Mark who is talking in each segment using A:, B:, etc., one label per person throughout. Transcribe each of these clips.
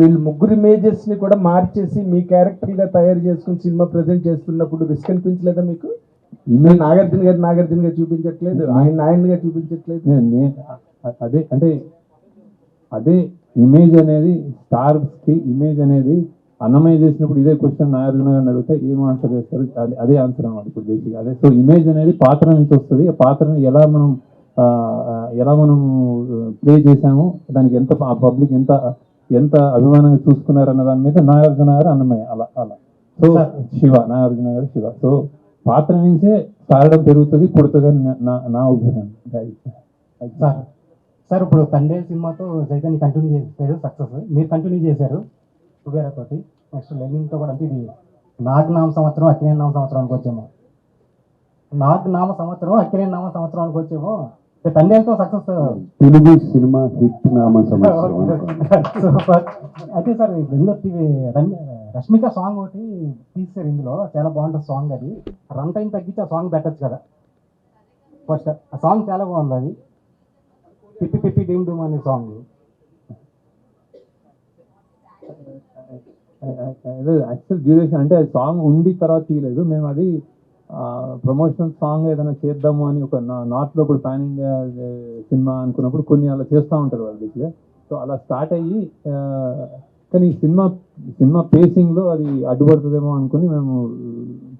A: వీళ్ళు ముగ్గురు ఇమేజెస్ని కూడా మార్చేసి మీ క్యారెక్టర్గా తయారు చేసుకుని సినిమా ప్రజెంట్ చేస్తున్నప్పుడు రిస్క్ అనిపించలేదా మీకు? మీరు నాగార్జున గారు నాగార్జున గారు చూపించట్లేదు ఆయన ఆయనగా చూపించట్లేదు.
B: అదే అంటే అదే ఇమేజ్ అనేది స్టార్స్కి ఇమేజ్ అనేది అన్నమయ్య చేసినప్పుడు ఇదే క్వశ్చన్ నాగార్జున గారిని అడిగితే ఏం ఆన్సర్ చేస్తారు? అదే ఆన్సర్ అన్నమాట ఇప్పుడు బేసిక్ అదే సో ఇమేజ్ అనేది పాత్ర నుంచి వస్తుంది. ఆ పాత్రని ఎలా మనం ఎలా మనం ప్లే చేసాము దానికి ఎంత పబ్లిక్ ఎంత ఎంత అభిమానంగా చూసుకున్నారు అన్న దాని మీద నాగార్జున గారు అన్నమయ్య అలా అలా. సో శివ నాగార్జున గారు శివ. సో పాత్ర నుంచే సారడం పెరుగుతుంది పుడుతుంది అని నా- నా అభిప్రాయం.
C: సార్ సార్ ఇప్పుడు తండ్రి సినిమాతో చైతన్య కంటిన్యూ చేశారు సక్సెస్ మీరు కంటిన్యూ చేశారు కుబేరా తోటి. నెక్స్ట్ లెనిన్తో కూడా అంటే ఇది నాగ్ నామ సంవత్సరం అక్కినే నామ సంవత్సరం అనుకోవచ్చేమో నాగ్ నామ సంవత్సరం అక్కినే నామ సంవత్సరం అనుకోవచ్చేమో తండ్రితో సక్సెస్
D: తెలుగు సినిమా హిట్ నామ
C: సూపర్ అయితే సార్ ఇందులో టీవీ రష్మిక సాంగ్ ఒకటి తీసారు ఇందులో చాలా బాగుంటుంది సాంగ్ అది రన్ టైం తగ్గించి ఆ సాంగ్ పెట్టచ్చు కదా ఫస్ట్ ఆ సాంగ్ చాలా బాగుంది అది పిప్పి పిప్పి డీమ్ డూమ్ అనే సాంగ్
B: యాక్చువల్ డ్యూరేషన్ అంటే సాంగ్ ఉండి తర్వాత తీయలేదు మేము అది ప్రమోషనల్ సాంగ్ ఏదైనా చేద్దాము అని ఒక నార్త్లో ఇప్పుడు పాన్ ఇండియా సినిమా అనుకున్నప్పుడు కొన్ని అలా చేస్తూ ఉంటారు వాళ్ళు బేసిక్గా సో అలా స్టార్ట్ అయ్యి కానీ ఈ సినిమా సినిమా పేసింగ్లో అది అడ్డుపడుతుందేమో అనుకుని మేము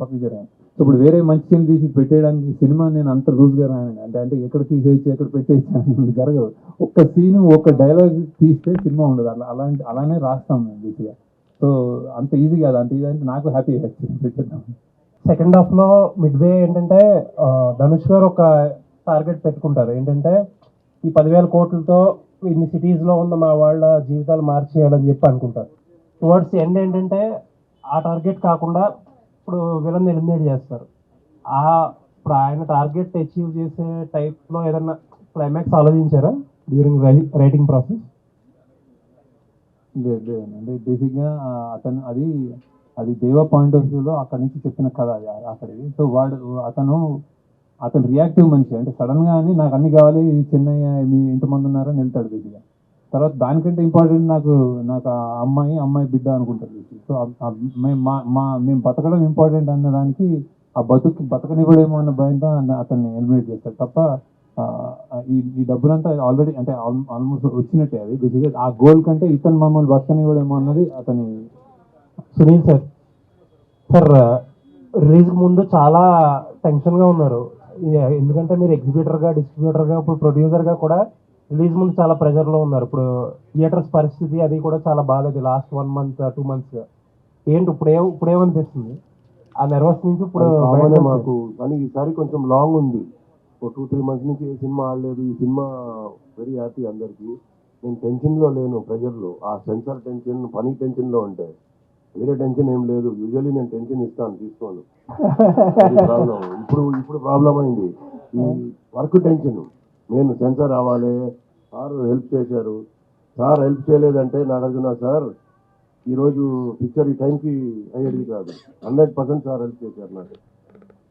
B: పక్కకి జరిగాము సో ఇప్పుడు వేరే మంచి సీన్ తీసి పెట్టేయడానికి సినిమా నేను అంత లూజ్గా రాను అంటే అంటే ఎక్కడ తీసేయచ్చు ఎక్కడ పెట్టేయచ్చు జరగదు. ఒక్క సీన్ ఒక్క డైలాగ్ తీస్తే సినిమా ఉండదు. అలా అలాంటి అలానే రాస్తాం మేము బేసిక్గా సో అంత ఈజీ కాదు. అంత ఈజీ అంటే నాకు హ్యాపీ పెట్టేద్దాం.
E: సెకండ్ హాఫ్లో మిడ్ వే ఏంటంటే ధనుష్ గారు ఒక టార్గెట్ పెట్టుకుంటారు. ఏంటంటే ఈ పదివేల కోట్లతో ఇన్ని సిటీస్లో ఉన్న మా వాళ్ళ జీవితాలు మార్చేయాలని చెప్పి అనుకుంటారు. టువర్డ్స్ ఎండ్ ఏంటంటే ఆ టార్గెట్ కాకుండా ఇప్పుడు విలన్ ఎలిమినేట్ చేస్తారు. ఆ ఇప్పుడు ఆయన టార్గెట్ అచీవ్ చేసే టైప్లో ఏదన్నా క్లైమాక్స్ ఆలోచించారా డ్యూరింగ్ రైటింగ్ ప్రాసెస్
B: లేదు లేదండి బేసిక్గా అతను అది అది దేవ పాయింట్ ఆఫ్ వ్యూలో అక్కడి నుంచి చెప్పిన కథ అది అక్కడికి సో వాడు అతను అతను రియాక్టివ్ మనిషి. అంటే సడన్గా అని నాకు అన్ని కావాలి చెన్నయ్య మీ ఇంతమంది ఉన్నారని వెళ్తాడు బేసిక్గా. తర్వాత దానికంటే ఇంపార్టెంట్ నాకు నాకు ఆ అమ్మాయి అమ్మాయి బిడ్డ అనుకుంటారు సో మేము మా మా మేము బతకడం ఇంపార్టెంట్ అన్న దానికి ఆ బతుకు బతకనివ్వడేమో అన్న భయంతో అతన్ని ఎలిమినేట్ చేస్తాడు తప్ప ఈ ఈ డబ్బులంతా ఆల్రెడీ అంటే ఆల్మోస్ట్ వచ్చినట్టే అది. బేసిక్గా ఆ గోల్ కంటే ఇతను మమ్మల్ని బతకనివ్వడేమో అన్నది అతని
E: సునీల్ సార్. సార్ రిలీజ్ ముందు చాలా టెన్షన్గా ఉన్నారు. ఎందుకంటే మీరు ఎగ్జిబిటర్గా డిస్ట్రిబ్యూటర్గా ఇప్పుడు ప్రొడ్యూసర్గా కూడా రిలీజ్ ముందు చాలా ప్రెజర్లో ఉన్నారు. ఇప్పుడు థియేటర్స్ పరిస్థితి అది కూడా చాలా బాగాలేదు last one month two months ఏంటి ఇప్పుడు ఏ ఇప్పుడు ఏమనిపిస్తుంది ఆ నెర్వస్ నుంచి ఇప్పుడు
D: మాకు. కానీ ఈసారి కొంచెం లాంగ్ ఉంది. ఒక టూ త్రీ మంత్స్ నుంచి ఏ సినిమా ఆడలేదు. ఈ సినిమా వెరీ హ్యాపీ అందరికి. నేను టెన్షన్లో లేను ప్రెషర్లో. ఆ సెన్సార్ టెన్షన్ పని టెన్షన్లో ఉంటే. వేరే టెన్షన్ ఏం లేదు. యూజువల్లీ నేను టెన్షన్ ఇస్తాను తీసుకోను. ప్రాబ్లం ఇప్పుడు ఇప్పుడు ప్రాబ్లం అయింది. ఈ వర్క్ టెన్షన్ నేను సెన్సార్ రావాలి. సార్ హెల్ప్ చేశారు. సార్ హెల్ప్ చేయలేదంటే నాగార్జున సార్ ఈరోజు పిక్చర్ ఈ టైంకి అయ్యేది కాదు. హండ్రెడ్ పర్సెంట్ సార్ హెల్ప్ చేశారు నాకు.